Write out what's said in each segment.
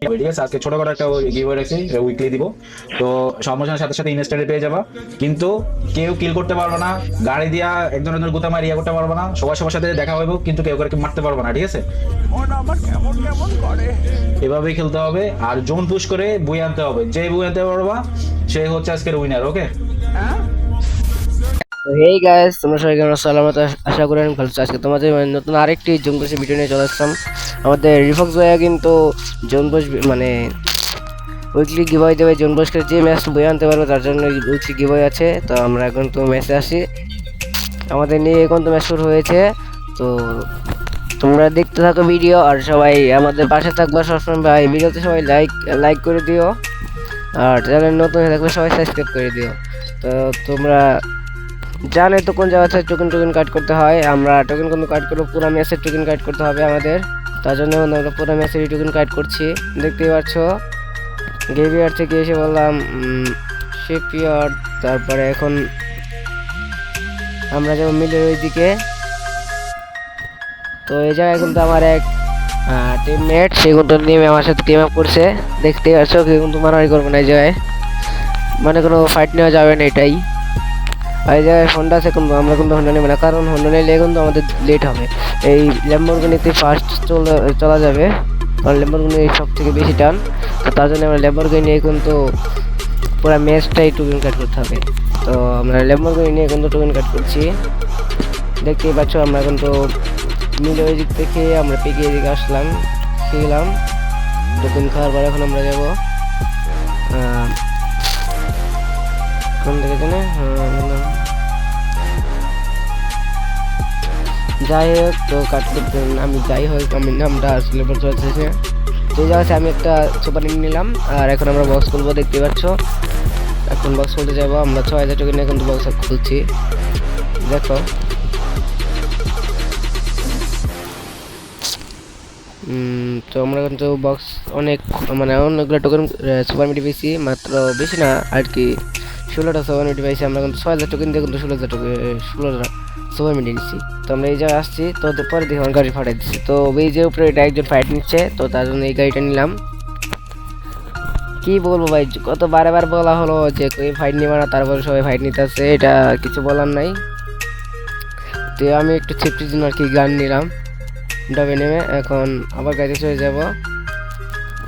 ঠিক আছে, আজকে ছোটখাটো একটা গিভ রাখছি উইকলি দিব। তো সমস্যার সাথে সাথে ইনস্ট্যান্টে পেয়ে যাবা। কিন্তু কেউ কিল করতে পারবে না, গাড়ি দিয়া একজন একজন গুতা মারি করতে পারবে না, সবার সবার সাথে দেখা হইব, কিন্তু কেউ কাউকে মারতে পারবে না, ঠিক আছে? এভাবেই খেলতে হবে, আর জোন পুশ করে বই আনতে হবে। যে বই আনতে পারবা, সে হচ্ছে আজকের উইনার ওকে হেই গাইস তোমরা সবাই কেমন আল্লাহর আশা করি আমি ভালো। আজকে তোমাদের নতুন আরেকটি জঙ্গসি ভিডিও নিয়ে চলে আসলাম। আমাদের রিফক্স ভাইয়া কিন্তু জনবোস মানে উইকলি গিভওয়ে দেবে জনবোসকে যে ম্যাচ বই আনতে পারবে, তার জন্য উইকলি গিভওয়ে আছে। তো আমরা এখন তো ম্যাচে আসি। আমাদের নিয়ে এখন তো ম্যাচ শুরু হয়েছে। তো তোমরা দেখতে থাকো ভিডিও আর সবাই আমাদের পাশে থাকবে সবসময়। ভাই ভিডিওতে সবাই লাইক লাইক করে দিও। আর চ্যানেল নতুন থাকলে সবাই সাবস্ক্রাইব করে দিও। তো তোমরা জানে তো কোন জায়গা থেকে টোকেন টোকেন কাট করতে হয়, আমরা টোকেন কোনো কাট করব, পুরো ম্যাচের টোকেন কাট করতে হবে আমাদের। তার জন্য আমরা পুরো ম্যাচের টোকেন কাট করছি। দেখতেই পাচ্ছ গেভিয়ার থেকে এসে বললাম শিপইয়ার্ড তারপরে এখন আমরা যাব মিলের ওই দিকে তো এই জায়গায় কিন্তু আমার এক টিমমেট সে কিন্তু নেমে আমার সাথে টিম আপ করছে। দেখতেই পাচ্ছ কিন্তু মারামারি করব না এই জায়গায়। মানে কোনো ফাইট নেওয়া যাবে না এটাই। এই জায়গায় হন্ডা আছে কিন্তু আমরা কিন্তু হন্ডা নেবে না, কারণ হন্ডা নিলে কিন্তু আমাদের লেট হবে। এই ল্যাম্বরগিনিতে ফার্স্ট চলে চলা যাবে, কারণ ল্যাম্বরগিনি সব থেকে বেশি টান। তো তার জন্য আমরা ল্যাম্বরগিনি নিয়ে কিন্তু পুরো ম্যাচটাই টুকেন কাট করতে হবে। তো আমরা ল্যাম্বরগিনি নিয়ে কিন্তু টুকেন কাট করছি। দেখতেই পাচ্ছ, আমরা কিন্তু মিলে ওই দিক থেকে আমরা পেকে এদিকে আসলাম খেলাম টোকেন খাওয়ার পর এখন আমরা যাব। কোন দিকে জানে যাই হোক, তো কাট করতে আমি যাই হোক, আমি নামটা আসলে বলতে পারতেছি না। তো জায়গাতে আমি একটা সুপার নিলাম, আর এখন আমরা বক্স খুলবো, দেখতে পাচ্ছ? এখন বক্স খুলতে যাব, আমরা ছয় হাজার টাকা কিন্তু বক্স খুলছি। দেখো। তো আমরা কিন্তু বক্স অনেক মানে অনেকগুলো টোকেন সুপার মিটি পেয়েছি, মাত্র বেশি না, আর কি। ষোলোটা সুপার মিটি পাইছি আমরা কিন্তু ছয় হাজার টোকেন দিয়ে কিন্তু ষোলো হাজার টোকেন ষোলোটা সুপার মিটি নিচ্ছি তো আমরা এই জায়গায় আসছি, তো পরে দেখি আমার গাড়ি ফাটাই দিচ্ছি। তো এই যে উপরে এটা একজন ফাইট নিচ্ছে, তো তার জন্য এই গাড়িটা নিলাম। কি বলব ভাই, কত বারে বার বলা হলো যে কই ফাইট নিবে না, তারপরে সবাই ফাইট নিতে আসছে এটা কিছু বলার নাই। তো আমি একটু সেফটির জন্য আর কি গান নিলাম। ডবে নেমে, এখন আবার গাড়িতে চলে যাব।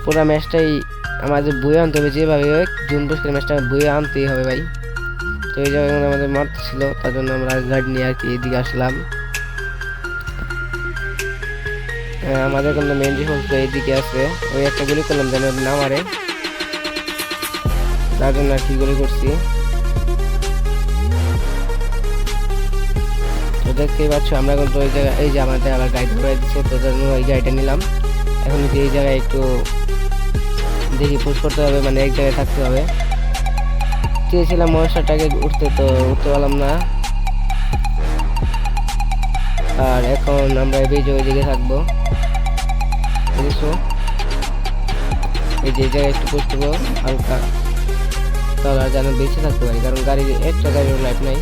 পুরো ম্যাচটাই আমাদের বই আনতে হবে যেভাবে জুন পুষ্কের ম্যাচটা বই আনতেই হবে ভাই। তো এই জায়গায় আমাদের মারতে ছিল তার জন্য আমরা গাড়ি নিয়ে আর কি এদিকে আসলাম। হ্যাঁ, আমাদের কিন্তু মেন ডিফেন্স এইদিকে আছে ওই একটা গুলি করলাম যেন না মারে। তার জন্য আর কি গুলি করছি। তো দেখতেই পাচ্ছ আমরা কিন্তু ওই জায়গায় এই যে আমাদের আবার গাড়ি ধরে দিচ্ছে তো ওই গাড়িটা নিলাম। এখন এই জায়গায় একটু দেখি পুশ করতে হবে মানে এক জায়গায় থাকতে হবে। চেয়েছিলাম মনস্টারটাকে উঠতে, তো উঠতে পারলাম না। আর এখন আমরা যে ওই দিকে থাকব। বুঝছ? এই যে জায়গায় একটু পুশ করব, হালকা। তাহলে আর যেন বেঁচে থাকতে পারি, কারণ গাড়ির একটা গাড়ির লাইফ নাই।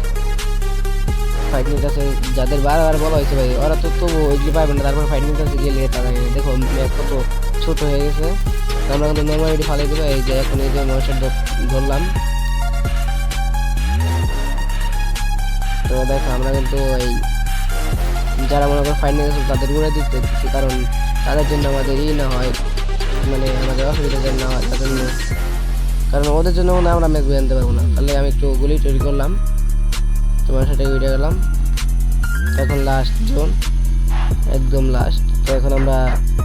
ফাইট নিতে আছে, যাদের বারবার বলা হয়েছে ভাই, ওরা তো তবু ওইগুলি পাবে না, তারপর ফাইট নিতে আছে গেলে তারা দেখো ম্যাপ কত ছোট হয়ে গেছে। আমরা কিন্তু নর্মালিটি ফালাই দেবো, এই যে এখন এই যে মশার ধরলাম। তো দেখো, আমরা কিন্তু এই যারা মনে করো নিতে আছে তাদের উড়ে দিতে কারণ তাদের জন্য আমাদের ই না হয় মানে আমাদের অসুবিধা যেন না হয় তার জন্য। কারণ ওদের জন্য হয় আমরা ম্যাচ আনতে পারব না। তাহলে আমি একটু গুলি তৈরি করলাম। তোমার সাথে উঠে গেলাম এখন লাস্ট জোন একদম লাস্ট তো এখন আমরা,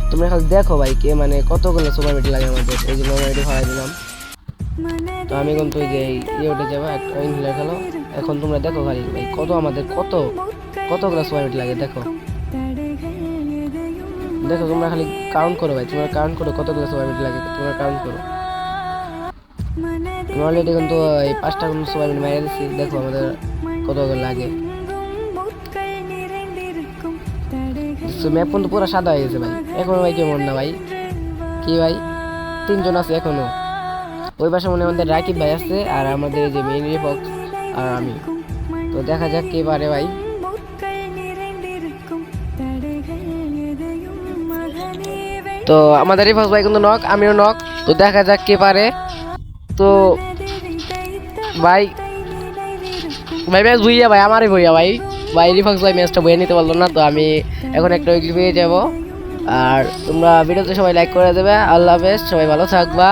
তোমরা খালি দেখো ভাই কে মানে কতগুলো সুপার মিটি লাগে আমাদের। এই যে মোবাইলটি ফালাই দিলাম তো আমি কিন্তু ওই যে ইয়ে যাব একটা ইনহেলার খেলো এখন তোমরা দেখো খালি ভাই কত আমাদের, কত, কতগুলো সুপার মিটি লাগে, দেখো। দেখো তোমরা খালি কাউন্ট করো ভাই, তোমরা কাউন্ট করো কতগুলো সুপার মিটি লাগে, তোমরা কাউন্ট করো। অলরেডি কিন্তু এই পাঁচটা কোনো সুপার মিটি মারিয়ে দিচ্ছি দেখো আমাদের কতগুলো লাগে। ম্যাপ কিন্তু পুরো সাদা হয়ে গেছে ভাই। এখনও ভাই কেমন না ভাই? কি ভাই? তিনজন আছে এখনও। ওই পাশে মনে আমাদের রাকিব ভাই আছে আর আমাদের যে মেইন রিপক আর আমি। তো দেখা যাক কে পারে ভাই। তো আমাদের রিফাস ভাই কিন্তু নক আমিও নক তো দেখা যাক কে পারে। তো ভাই ভাই ভাই ভুইয়া ভাই, আমারই ভুইয়া ভাই। ভাই ফাংশন ভাই ম্যাচটা বয়ে নিতে পারল না, তো আমি এখন একটা উইকলি পেয়ে যাব। আর তোমরা ভিডিওতে সবাই লাইক করে দেবে, আল্লাহ হাফেজ, সবাই ভালো থাকবা।